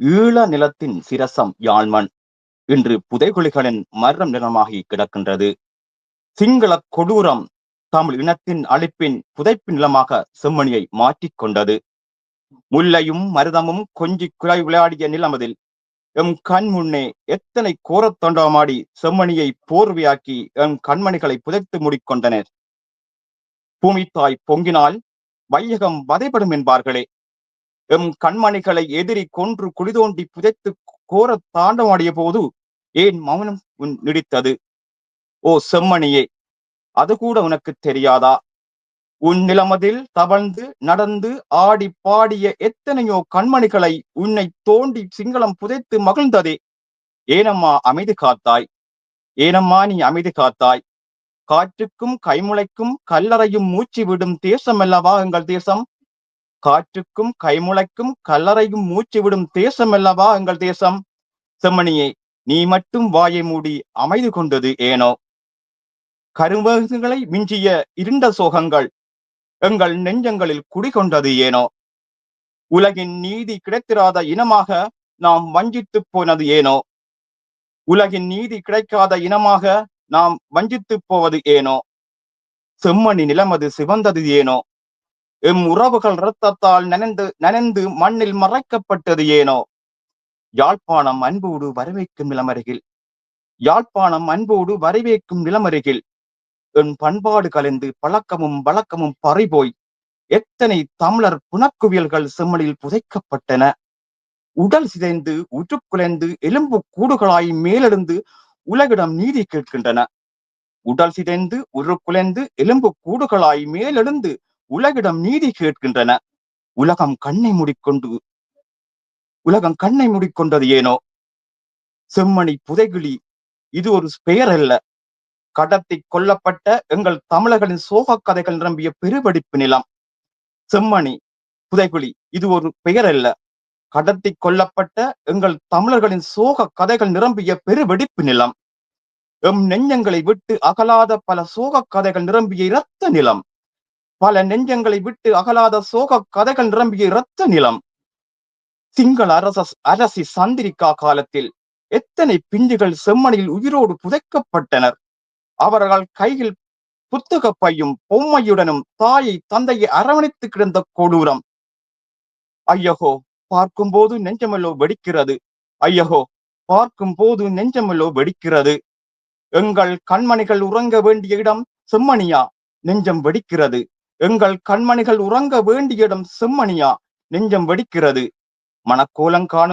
ஈழ நிலத்தின் சிரசம் யாழ்மண் இன்று புதைகுழிகளின் மரம் நிறமாகி கிடக்கின்றது. சிங்கள கொடூரம் தமிழ் இனத்தின் அழிப்பின் புதைப்பு நிலமாக செம்மணியை மாற்றிக் கொண்டது. முல்லையும் மருதமும் கொஞ்சி குழாய் விளையாடிய நிலமதில் எம் கண் முன்னே எத்தனை கோரத் தொண்டமாடி செம்மணியை போர்வையாக்கி எம் கண்மணிகளை புதைத்து மூடிக்கொண்டனர். பூமித்தாய் பொங்கினால் வையகம் வதைப்படும் என்பார்களே. எம் கண்மணிகளை எதிரி கொன்று குளிதோண்டி புதைத்து கோர தாண்டமாடிய போது ஏன் மௌனம் உன் நீடித்தது? ஓ செம்மணியே அது கூட உனக்கு தெரியாதா? உன் நிலமதில் தவழ்ந்து நடந்து ஆடி பாடிய எத்தனையோ கண்மணிகளை உன்னை தோண்டி சிங்களம் புதைத்து மகிழ்ந்ததே. ஏனம்மா அமைதி காத்தாய்? ஏனம்மா நீ அமைதி காத்தாய்? காற்றுக்கும் கைமுளைக்கும் கல்லறையும் மூச்சு விடும் தேசம் அல்லவா எங்கள் தேசம்? காற்றுக்கும் கைமுளைக்கும் கல்லறையும் மூச்சு விடும் தேசம் அல்லவா எங்கள் தேசம்? செம்மணியே நீ மட்டும் வாயை மூடி அமைது கொண்டது ஏனோ? கரும்பகுகளை மிஞ்சிய இருண்ட சோகங்கள் எங்கள் நெஞ்சங்களில் குடிகொண்டது ஏனோ? உலகின் நீதி கிடைத்திராத இனமாக நாம் வஞ்சித்து போனது ஏனோ? உலகின் நீதி கிடைக்காத இனமாக நாம் வஞ்சித்து போவது ஏனோ? செம்மணி நிலமது சிவந்தது ஏனோ? எம் உறவுகள் இரத்தத்தால் நனைந்து நனைந்து மண்ணில் மறைக்கப்பட்டது ஏனோ? யாழ்ப்பாணம் அன்போடு வரவேற்கும் நிலமருகில். யாழ்ப்பாணம் அன்போடு வரவேற்கும் நிலமருகில். என் பண்பாடு கலந்து பழக்கமும் வழக்கமும் பறிபோய் எத்தனை தமிழர் புனக்குவியல்கள் செம்மலில் புதைக்கப்பட்டன. உடல் சிதைந்து உற்றுக்குலைந்து எலும்பு கூடுகளாய் மேலெழுந்து உலகிடம் நீதி கேட்கின்றன. உடல் சிதைந்து உருக்குலைந்து எலும்பு கூடுகளாய் மேலெழுந்து உலகிடம் நீதி கேட்கின்றன. உலகம் கண்ணை மூடிக்கொண்டு உலகம் கண்ணை மூடிக்கொண்டது ஏனோ? செம்மணி புதைகிளி இது ஒரு பெயர் அல்ல. கடத்தி கொல்லப்பட்ட எங்கள் தமிழர்களின் சோக கதைகள் நிரம்பிய பெருவெடிப்பு நிலம். செம்மணி புதைகுழி இது ஒரு பெயர் அல்ல. கடத்தி கொல்லப்பட்ட எங்கள் தமிழர்களின் சோக கதைகள் நிரம்பிய பெருவெடிப்பு நிலம். எம் நெஞ்சங்களை விட்டு அகலாத பல சோக கதைகள் நிரம்பிய இரத்த நிலம். பல நெஞ்சங்களை விட்டு அகலாத சோக கதைகள் நிரம்பிய இரத்த நிலம். சிங்கள அரச அரசி சந்திரிகா காலத்தில் எத்தனை பிஞ்சுகள் செம்மணியில் உயிரோடு புதைக்கப்பட்டனர். அவர்கள் கையில் புத்தக பையும் பொம்மையுடனும் தாயை தந்தையை அரவணைத்து கிடந்த கொடூரம். ஐயகோ பார்க்கும் போது நெஞ்சமெல்லோ வெடிக்கிறது. ஐயகோ பார்க்கும் போது நெஞ்சமெல்லோ வெடிக்கிறது. எங்கள் கண்மணிகள் உறங்க வேண்டிய இடம் செம்மணியா? நெஞ்சம் வெடிக்கிறது. எங்கள் கண்மணிகள் உறங்க வேண்டிய இடம் செம்மணியா நெஞ்சம் வெடிக்கிறது. மனக்கோலம் காணும்